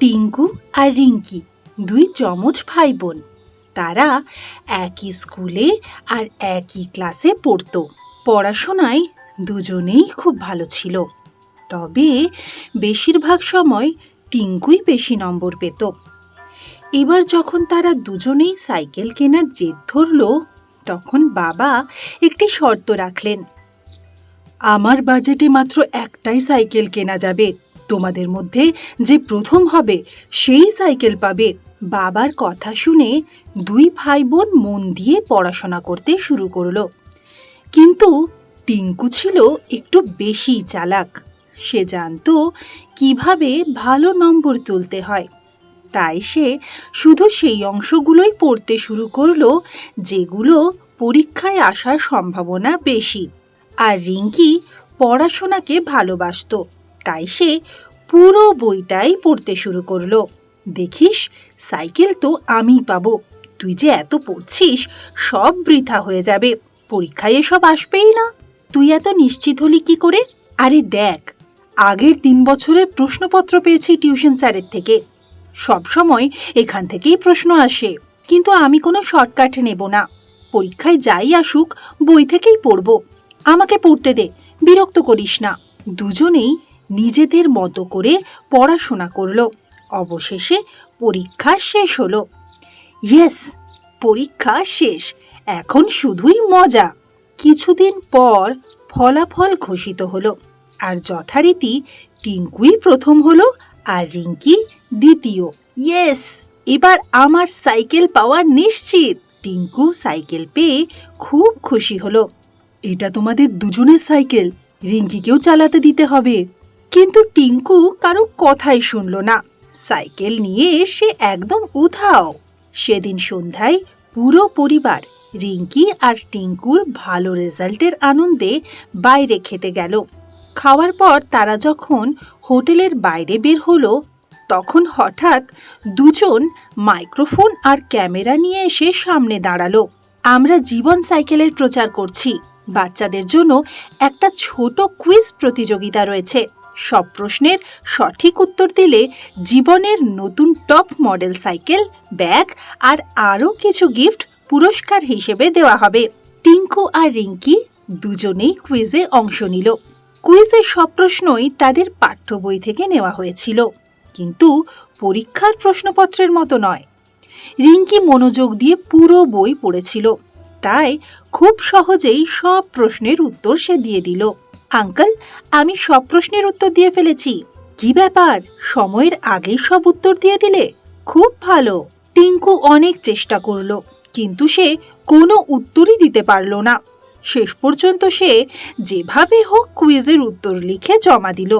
টিঙ্কু আর রিঙ্কি, দুই চমচ ভাই বোন তারা একই স্কুলে আর একই ক্লাসে পড়তো। পড়াশোনায় দুজনেই খুব ভালো ছিল। তবে বেশিরভাগ সময় টিঙ্কুই বেশি নম্বর পেত। এবার যখন তারা দুজনেই সাইকেল কেনার জেদ ধরল, তখন বাবা একটি শর্ত রাখলেন। আমার বাজেটে মাত্র একটাই সাইকেল কেনা যাবে। তোমাদের মধ্যে যে প্রথম হবে, সেই সাইকেল পাবে। বাবার কথা শুনে দুই ভাই বোন মন দিয়ে পড়াশোনা করতে শুরু করল। কিন্তু টিঙ্কু ছিল একটু বেশি চালাক। সে জানতো কীভাবে ভালো নম্বর তুলতে হয়। তাই সে শুধু সেই অংশগুলোই পড়তে শুরু করল, যেগুলো পরীক্ষায় আসার সম্ভাবনা বেশি। আর রিঙ্কি পড়াশোনাকে ভালোবাসতো। তাই সে পুরো বইটাই পড়তে শুরু করল। দেখিস, সাইকেল তো আমিই পাবো। তুই যে এত পড়ছিস, সব বৃথা হয়ে যাবে। পরীক্ষায় এসব আসবেই না। তুই এত নিশ্চিত হলি কি করে? আরে দেখ, আগের তিন বছরের প্রশ্নপত্র পেয়েছি টিউশন স্যারের থেকে। সব সময় এখান থেকেই প্রশ্ন আসে, কিন্তু আমি কোনো শর্টকাট নেব না। পরীক্ষায় যাই আসুক, বই থেকেই পড়ব। আমাকে পড়তে দে, বিরক্ত করিস না। দুজনেই নিজেদের মতো করে পড়াশোনা করল। অবশেষে পরীক্ষা শেষ হলো। ইয়েস, পরীক্ষা শেষ। এখন শুধুই মজা। কিছুদিন পর ফলাফল ঘোষিত হলো আর যথারীতি টিঙ্কুই প্রথম হলো আর রিঙ্কি দ্বিতীয়। ইয়েস, এবার আমার সাইকেল পাওয়া নিশ্চিত। টিঙ্কু সাইকেল পেয়ে খুব খুশি হলো। এটা তোমাদের দুজনের সাইকেল। রিঙ্কিকেও চালাতে দিতে হবে। কিন্তু টিঙ্কু কারও কথাই শুনল না। সাইকেল নিয়ে সে একদম উধাও। সেদিন সন্ধ্যায় পুরো পরিবার, রিঙ্কি আর টিঙ্কুর ভালো রেজাল্টের আনন্দে বাইরে খেতে গেল। খাওয়ার পর তারা যখন হোটেলের বাইরে বের হলো, তখন হঠাৎ দুজন মাইক্রোফোন আর ক্যামেরা নিয়ে এসে সামনে দাঁড়াল। আমরা জীবন সাইকেলের প্রচার করছি। বাচ্চাদের জন্য একটা ছোট কুইজ প্রতিযোগিতা রয়েছে। সব প্রশ্নের সঠিক উত্তর দিলে জীবনের নতুন টপ মডেল সাইকেল, ব্যাগ আর আরও কিছু গিফট পুরস্কার হিসেবে দেওয়া হবে। টিঙ্কু আর রিঙ্কি দুজনেই কুইজে অংশ নিল। কুইজের সব প্রশ্নই তাদের পাঠ্য বই থেকে নেওয়া হয়েছিল। কিন্তু পরীক্ষার প্রশ্নপত্রের মতো নয়। রিঙ্কি মনোযোগ দিয়ে পুরো বই পড়েছিল। তাই খুব সহজেই সব প্রশ্নের উত্তর সে দিয়ে দিল। আঙ্কেল, আমি সব প্রশ্নের উত্তর দিয়ে ফেলেছি। কি ব্যাপার? সময়ের আগেই সব উত্তর দিয়ে দিলে? খুব ভালো। টিঙ্কু অনেক চেষ্টা করল, কিন্তু সে কোনো উত্তরই দিতে পারল না। শেষ পর্যন্ত সে যেভাবে হোক কুইজের উত্তর লিখে জমা দিল।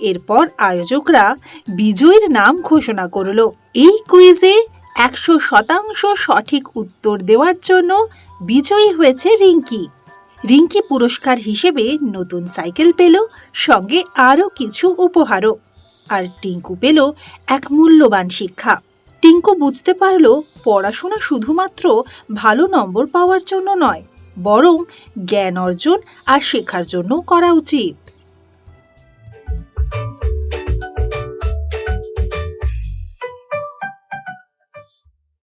এরপর আয়োজকরা বিজয়ীর নাম ঘোষণা করল। এই কুইজে একশো শতাংশ সঠিক উত্তর দেওয়ার জন্য বিজয়ী হয়েছে রিঙ্কি। রিঙ্কি পুরস্কার হিসেবে নতুন সাইকেল পেল, সঙ্গে আরও কিছু উপহারও। আর টিঙ্কু পেল এক মূল্যবান শিক্ষা। টিঙ্কু বুঝতে পারল, পড়াশোনা শুধুমাত্র ভালো নম্বর পাওয়ার জন্য নয়, বরং জ্ঞান অর্জন আর শেখার জন্য করা উচিত।